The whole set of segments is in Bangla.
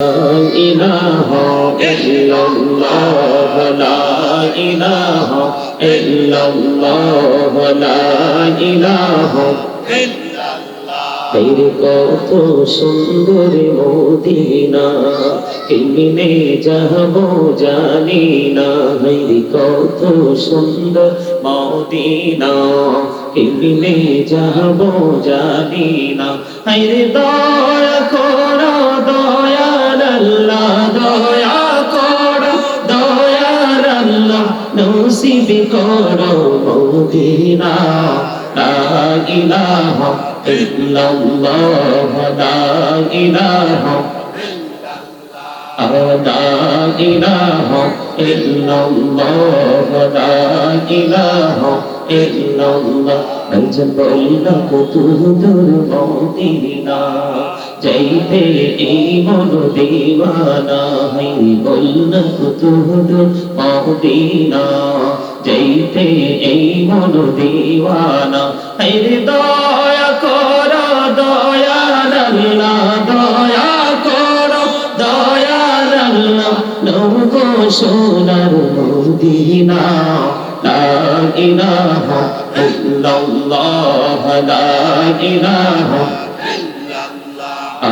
إله إلا الله لا إله إلا الله لا إله এর কত সুন্দর মদিনা কেমনে যাব জানি না এর কত সুন্দর মদিনা কেমনে যাব জানি না এর দয়া নসিব করো মদিনা লা ইলাহা ইল্লাল্লাহ লা ইলাহা لا إله إلا الله لا إله إلا الله নজর বললা কুতুদুর চাইতে এই মন দিবানা হই বলনা তোর মদিনা চাইতে এই মন দিবানা হরে দয়া কর, দয়া লাল্লা দয়া কর, দয়া লাল্লা নৌকো সোনার মদিনা لا إله إلا الله لا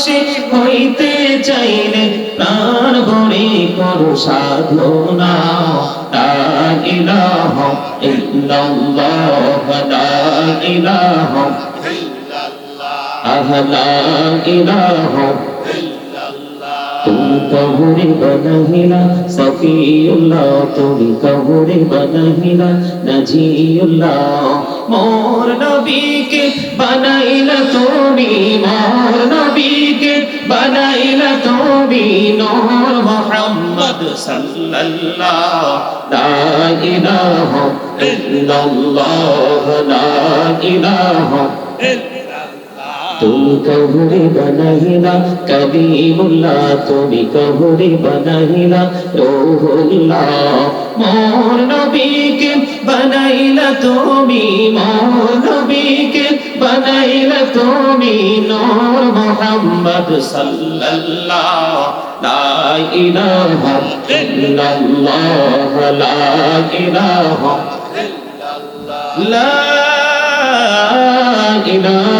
বাসি হইতে চাইলে প্রাণ ভরে করো সাধনা। লা ইলাহা ইল্লাল্লাহ আহ কবরে বনহিলা, সফিউল্লাহ তুমি কবরে বনহিলা, নজিউল্লাহ। মোর নবীকে বানাইলা তুমি, মোর নবীকে বানাইলা তুমি, নূর মুহাম্মদ সাল্লাল্লাহ। লা ইলাহা ইল্লাল্লাহ, লা ইলাহা তুমি কহুরি বনাহিলা কবিমুল্লাহ তুমি কহুরি বনাহিলা রোহুল্লাহ মোর নবীকে বনাইলা তুমি মোর নবীকে বনাইলা তুমি নূর মোহাম্মদ সাল্লাল্লাহ লা ইলাহা ইল্লাল্লাহ লা ইলাহা ইল্লাল্লাহ লা ইলাহা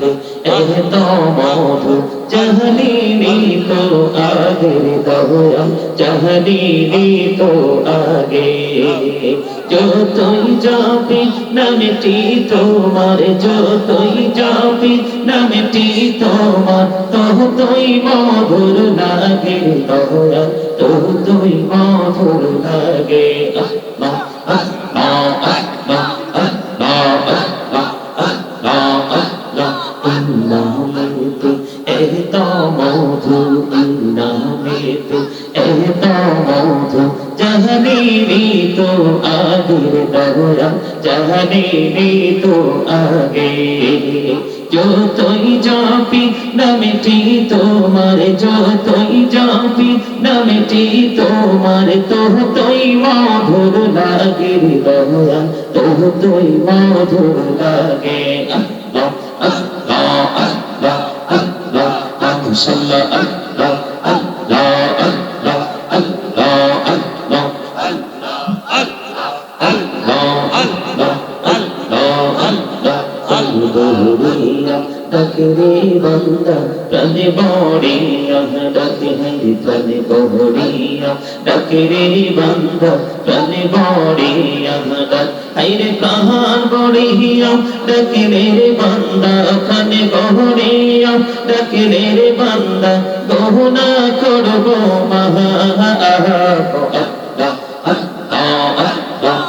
তো এত মধু চহনি তো আগে দৌড়ম চহনি তো আগে। যতই যাবি নামটি তোমার, যতই যাবি নামটি তোমার তহতই মধুর লাগে দৌড়ম তহতই মধুর লাগে। আহ আহ। এত মধু নামেত এত মধু জহনীনি তো আগের দহরা জহনীনি তো আগে। যতই যাপি নামেটি তোমার, যতই যাপি নামেটি তোমার, ততই মধুর লাগে দহরা ততই মধুর লাগে। আল্লাহ সাল্লাহ আল্লাহ আল্লাহ আল্লাহ আল্লাহ আল্লাহ আল্লাহ আল্লাহ আল্লাহ আল্লাহ গৌরিয়া ডাকে রে প্রাণে বড়িয়া ডাকে রে বান্দা প্রাণে বড়িয়া ডাক হাইরে প্রাণ বড়িয়া ডাকে রে বান্দা প্রাণে গৌরিয়া ডাকে রে বান্দা গহনা করব মহা আল্লাহ আল্লাহ আল্লাহ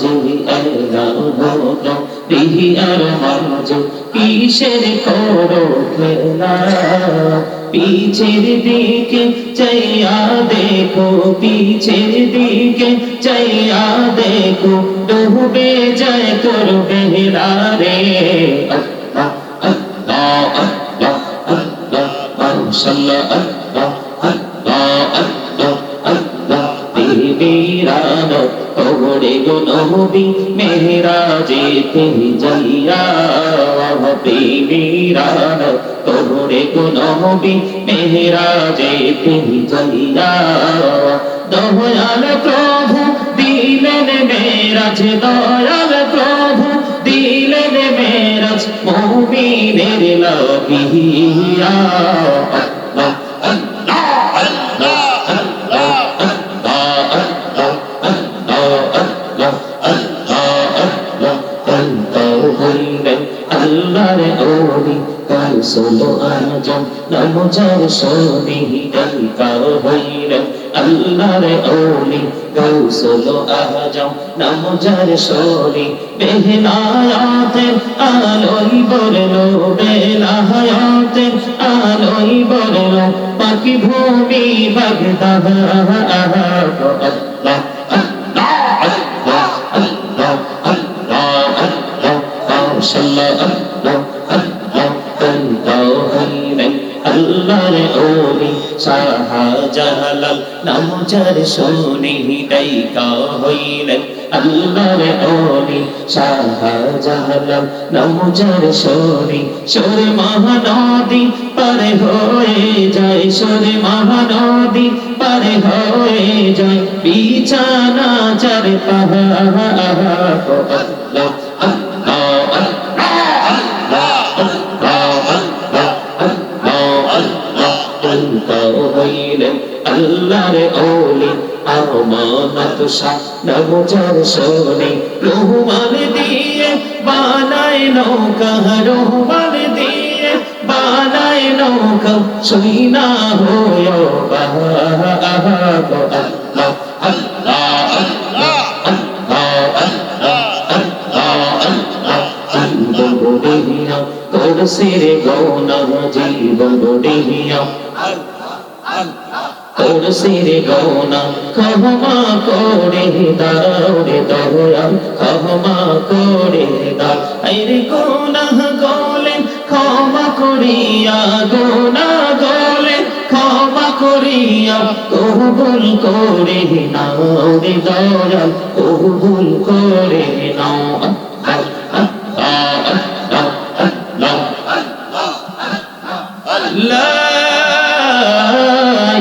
আল্লাহ আর মাঝে কিসের করো খেলা পিছের দিকে চাইয়া দেখো, পিছের দিকে চাইয়া দেখো, ডুবে যায় করবে রে আল্লাহ কবরে গো নবী মেহরাজে তে যাইয়া প্রেমীরা কবরে গো নবী মেহরাজে তে যাইয়া দয়াল প্রভু, দিলেন মেরাজ, দয়াল প্রভু, দিলেন মেরাজ, মুমিনের লবিয়া যাও সোনি ডঙ্কার হইলেন আল্লাহরে ওলি গৌসল আজম নাম যার সোনি বেহনায়াতে আলোই বলল বেলাহায়াতে আলোই বলল পাখি ভূমি বাগদাদ আহ আহ যার শুনি ডাইকা হইলেন আল্লাহর ওলি শাহজালাল। নাম যার শুনি, সুর সুর বিছানা চার আল্লাহ শাহ নবজার সোনে রহমান দিয়ে বানায় নৌকা রহমান দিয়ে বানায় নৌকা শুই না হয় আল্লাহ আল্লাহ করছে রে গৌনা করছে রে গৌনা ক্ষমা করে দাও রে ক্ষমা করে আরে গোনা গলে ক্ষমা করিয়া গোনা গলে ক্ষমা করিয়া কবুল করে নাও রে দয়া কবুল করে নাও لا